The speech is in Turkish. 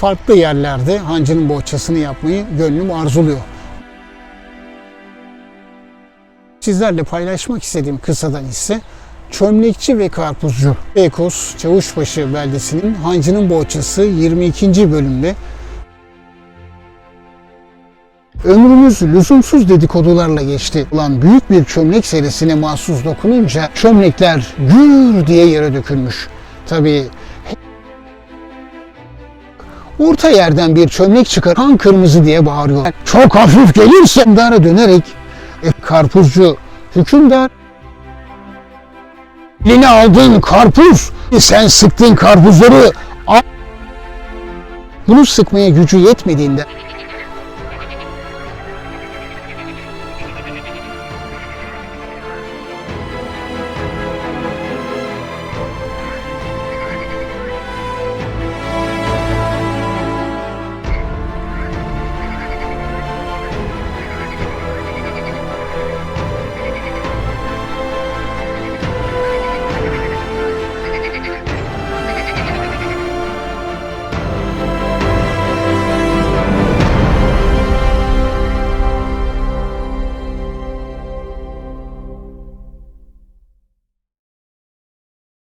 farklı yerlerde hancının bohçasını yapmayı gönlüm arzuluyor. Sizlerle paylaşmak istediğim kısadan ise Çömlekçi ve Karpuzcu Beykoz Çavuşbaşı beldesinin Hancının Bohçası 22. bölümde Ömrümüz lüzumsuz dedikodularla geçti. Ulan büyük bir çömlek serisine mahsus dokununca çömlekler gür diye yere dökülmüş. Tabii Orta yerden bir çömlek çıkar. Kan kırmızı diye bağırıyorlar. Çok hafif gelirse dara dönerek e, karpuzcu hükümdar Eline aldığın karpuz, sen sıktığın karpuzları al. Bunu sıkmaya gücü yetmediğinde